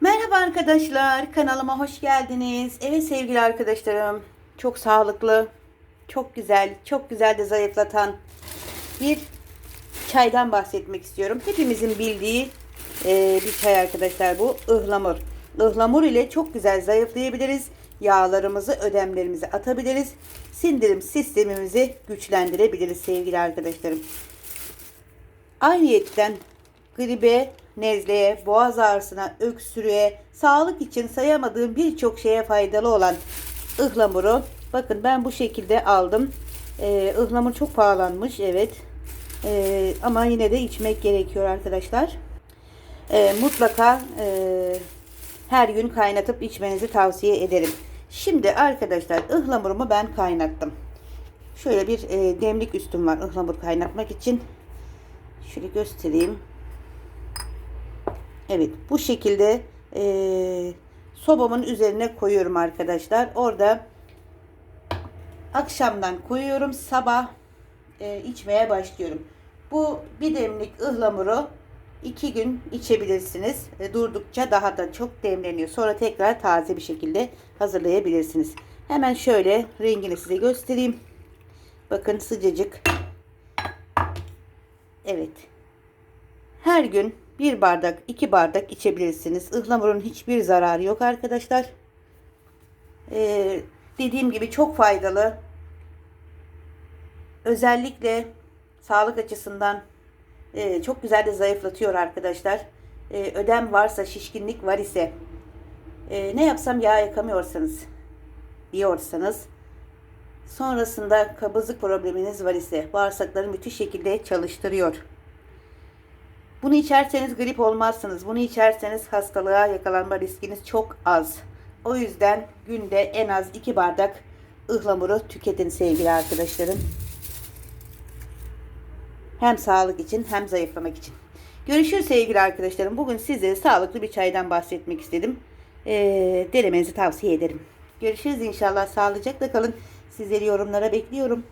Merhaba arkadaşlar, kanalıma hoş geldiniz. Evet sevgili arkadaşlarım, çok sağlıklı, çok güzel, çok güzel de zayıflatan bir çaydan bahsetmek istiyorum. Hepimizin bildiği e, bir çay arkadaşlar bu, ıhlamur. Ihlamur ile çok güzel zayıflayabiliriz. Yağlarımızı, ödemlerimizi atabiliriz. Sindirim sistemimizi güçlendirebiliriz sevgili arkadaşlarım. Ayrıyetten gribe, nezleye, boğaz ağrısına, öksürüğe, sağlık için sayamadığım birçok şeye faydalı olan ıhlamuru. Bakın ben bu şekilde aldım. Ee, ıhlamur çok pahalanmış evet. Ee, ama yine de içmek gerekiyor arkadaşlar. Ee, mutlaka e, her gün kaynatıp içmenizi tavsiye ederim. Şimdi arkadaşlar ıhlamurumu ben kaynattım. Şöyle bir e, demlik üstüm var ıhlamur kaynatmak için. Şöyle göstereyim. Evet bu şekilde e, sobamın üzerine koyuyorum arkadaşlar. Orada akşamdan koyuyorum. Sabah e, içmeye başlıyorum. Bu bir demlik ıhlamuru iki gün içebilirsiniz. E, durdukça daha da çok demleniyor. Sonra tekrar taze bir şekilde hazırlayabilirsiniz. Hemen şöyle rengini size göstereyim. Bakın sıcacık. Evet. Her gün bir bardak, iki bardak içebilirsiniz. Ihlamurun hiçbir zararı yok arkadaşlar. Ee, dediğim gibi çok faydalı. Özellikle sağlık açısından e, çok güzel de zayıflatıyor arkadaşlar. E, ödem varsa, şişkinlik var ise, e, ne yapsam yağ yakamıyorsanız diyorsanız, sonrasında kabızlık probleminiz var ise bağırsakları müthiş şekilde çalıştırıyor. Bunu içerseniz grip olmazsınız. Bunu içerseniz hastalığa yakalanma riskiniz çok az. O yüzden günde en az 2 bardak ıhlamuru tüketin sevgili arkadaşlarım. Hem sağlık için hem zayıflamak için. Görüşürüz sevgili arkadaşlarım. Bugün size sağlıklı bir çaydan bahsetmek istedim. Ee, denemenizi tavsiye ederim. Görüşürüz inşallah. Sağlıcakla kalın. Sizleri yorumlara bekliyorum.